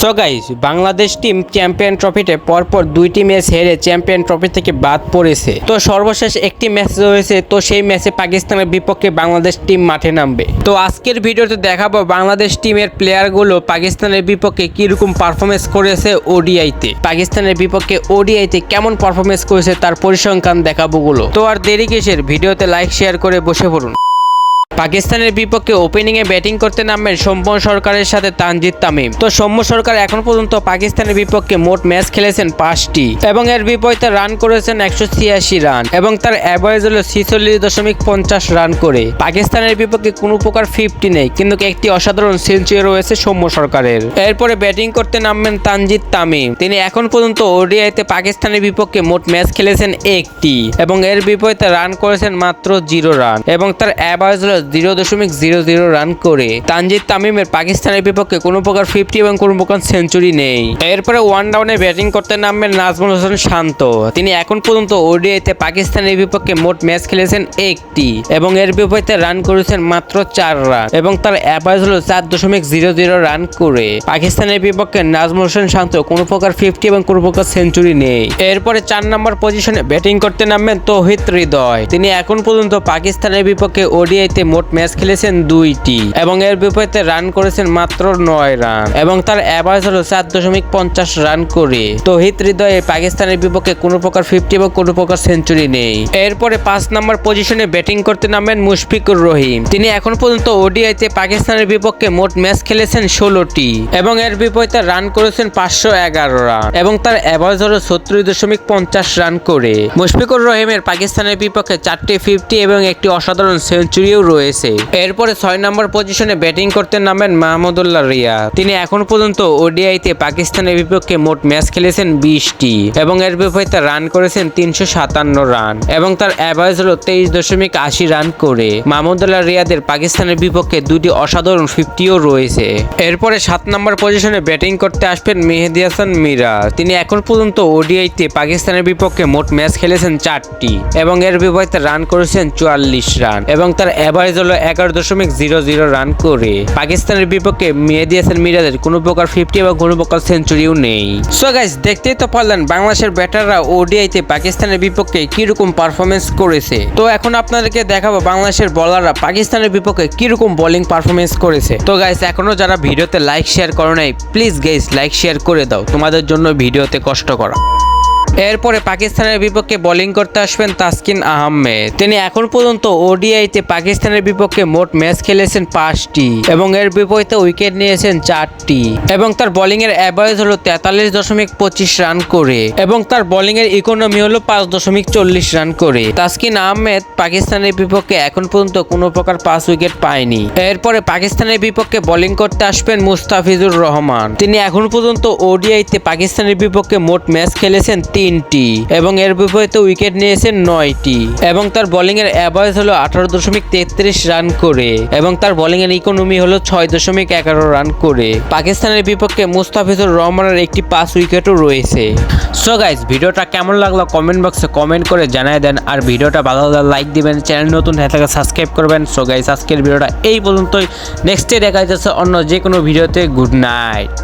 So guys Bangladesh team champion ট্রফিতে পরপর দুইটি ম্যাচ হেরে চ্যাম্পিয়ন ট্রফি থেকে বাদ পড়েছে। তো সর্বশেষ একটি ম্যাচ রয়েছে, তো সেই ম্যাচে পাকিস্তানের বিপক্ষে বাংলাদেশ টিম মাঠে নামবে। তো আজকের ভিডিওতে দেখাবো বাংলাদেশ টিমের প্লেয়ারগুলো পাকিস্তানের বিপক্ষে কীরকম পারফরমেন্স করেছে ওডিআইতে পাকিস্তানের বিপক্ষে ওডিআইতে কেমন পারফরমেন্স করেছে তার পরিসংখ্যান দেখাবো গুলো। তো আর দেরি কিসের, ভিডিওতে লাইক শেয়ার করে বসে পড়ুন। পাকিস্তানের বিপক্ষে ওপেনিংয়ে ব্যাটিং করতে নামবেন সৌম্য সরকারের সাথে তানজিদ তামিম। তো সৌম্য সরকার এখন পর্যন্ত পাকিস্তানের বিপক্ষে মোট ম্যাচ খেলেছেন পাঁচটি এবং এর বিপরীতে রান করেছেন একশো ছিয়াশি রান এবং তার অ্যাভারেজ হলো ছিচল্লিশ দশমিক পঞ্চাশ রান করে। পাকিস্তানের বিপক্ষে কোনো প্রকার ফিফটি নেই, কিন্তু একটি অসাধারণ সেঞ্চুরি রয়েছে সৌম্য সরকারের। এরপরে ব্যাটিং করতে নামবেন তানজিদ তামিম। তিনি এখন পর্যন্ত ওডিআইতে পাকিস্তানের বিপক্ষে মোট ম্যাচ খেলেছেন একটি এবং এর বিপরীতে রান করেছেন মাত্র জিরো রান এবং তার অ্যাভারেজ হলো জিরো দশমিক জিরো জিরো রান করে তানজিদ তামিমের পাকিস্তানের বিপক্ষে কোনো প্রকার ফিফটি এবং কোনো প্রকার সেঞ্চুরি নেই। এরপরে ওয়ান ডাউনে ব্যাটিং করতে নামবেন নাজমুল হোসেন শান্ত। তিনি এখন পর্যন্ত ওডিআইতে পাকিস্তানের বিপক্ষে মোট ম্যাচ খেলেছেন একটি এবং এর বিপরীতে রান করেছেন মাত্র চার রান এবং তার অ্যাভারেজ হলো চার দশমিক জিরো জিরো রান করে। পাকিস্তানের বিপক্ষে নাজমুল হোসেন শান্ত কোনো প্রকার ফিফটি এবং কোনো প্রকার সেঞ্চুরি নেই। এরপরে চার নম্বর পজিশনে ব্যাটিং করতে নামবেন তৌহিদ হৃদয়। তিনি এখন পর্যন্ত পাকিস্তানের বিপক্ষে ওডিআইতে মোট ম্যাচ খেলেছেন দুইটি এবং এর বিপরীতে রান করেছেন মাত্র নয় রান এবং তার অ্যাভারেজ হলো চার দশমিক পঞ্চাশ রান করে। তৌহিদ হৃদয়ে পাকিস্তানের বিপক্ষে কোনো প্রকার ফিফটি এবং কোনো প্রকার সেঞ্চুরি নেই। এরপরে পাঁচ নম্বর পজিশনে ব্যাটিং করতে নামেন মুশফিকুর রহিম। তিনি এখন পর্যন্ত ওডিআইতে পাকিস্তানের বিপক্ষে মোট ম্যাচ খেলেছেন ষোলোটি এবং এর বিপরীতে রান করেছেন পাঁচশো এগারো রান এবং তার অ্যাভারেজ হলো সত্তর দশমিক পঞ্চাশ রান করে। মুশফিকুর রহিমের পাকিস্তানের বিপক্ষে চারটি ফিফটি এবং একটি অসাধারণ সেঞ্চুরিও রয়েছে এরপরে ছয় নম্বর পজিশনে ব্যাটিং করতে নামেন মাহমুদুল্লাহ রিয়া। তিনি এখন পর্যন্ত ওডিআইতে পাকিস্তানের বিপক্ষে মোট ম্যাচ খেলেছেন বিশটি এবং এর বিপরীতে রান করেছেন তিনশো সাতান্ন রান এবং তার অ্যাভারেজ হলো তেইশ দশমিক আশি রান করে। মাহমুদুল্লাহ রিয়াদের পাকিস্তানের বিপক্ষে দুটি অসাধারণ ফিফটিও রয়েছে। এরপরে সাত নম্বর পজিশনে ব্যাটিং করতে আসবেন মেহেদি হাসান মিরা। তিনি এখন পর্যন্ত ওডিআইতে পাকিস্তানের বিপক্ষে মোট ম্যাচ খেলেছেন চারটি এবং এর বিপরীতে রান করেছেন চুয়াল্লিশ রান এবং তার অ্যাভারেজ হলো এগারো দশমিক জিরো জিরো রান করে। পাকিস্তানের বিপক্ষে মেহেদি হাসান মিরাজের কোনো প্রকার ফিফটি এবং কোনো প্রকার সেঞ্চুরিও নেই। সো গাইস দেখতেই তো পারলেন বাংলাদেশের ব্যাটাররা ওডিআইতে পাকিস্তানের বিপক্ষে কীরকম পারফরমেন্স করেছে। তো এখন আপনাদেরকে দেখাবো বাংলাদেশের বলাররা পাকিস্তানের বিপক্ষে কীরকম বোলিং পারফরমেন্স করেছে। তো গাইস এখনও যারা ভিডিওতে লাইক শেয়ার করো নাই প্লিজ গাইস লাইক শেয়ার করে দাও। তোমাদের জন্য ভিডিওতে কষ্ট করা। এরপরে পাকিস্তানের বিপক্ষে বোলিং করতে আসবেন তাসকিন আহমেদ। তিনি এখন পর্যন্ত ওডিআইতে পাকিস্তানের বিপক্ষে মোট ম্যাচ খেলেছেন পাঁচটি এবং এর বিপরীতে উইকেট নিয়েছেন চারটি এবং তার বোলিং এর অ্যাভারেজ হলো তেতাল্লিশ দশমিক পঁচিশ রান করে এবং তার বোলিং এর ইকোনমি হলো পাঁচ দশমিক চল্লিশ রান করে। তাসকিন আহমেদ পাকিস্তানের বিপক্ষে এখন পর্যন্ত কোনো প্রকার পাঁচ উইকেট পায়নি। এরপরে পাকিস্তানের বিপক্ষে বোলিং করতে আসবেন মুস্তাফিজুর রহমান। তিনি এখন পর্যন্ত ওডিআইতে পাকিস্তানের বিপক্ষে মোট ম্যাচ খেলেছেন তিনটি এবং এর বিপরীতে উইকেট নিয়েছেন নয়টি এবং তার বোলিং এর অ্যাভারেজ হলো আঠারো দশমিক তেত্রিশ রান করে এবং তার বোলিং এর ইকোনমি হলো ছয় দশমিক এগারো রান করে। পাকিস্তানের বিপক্ষে মুস্তাফিজুর রহমানের একটি পাঁচ উইকেটও রয়েছে। সো গাইজ ভিডিওটা কেমন লাগল কমেন্ট বক্সে কমেন্ট করে জানাই দেন আর ভিডিওটা ভালো লাগলে লাইক দিবেন চ্যানেল নতুন হয়ে থাকলে সাবস্ক্রাইব করবেন। সো গাইজ আজকের ভিডিওটা এই পর্যন্তই। নেক্সটে দেখা যাচ্ছে অন্য যে কোনো ভিডিওতে গুড নাইট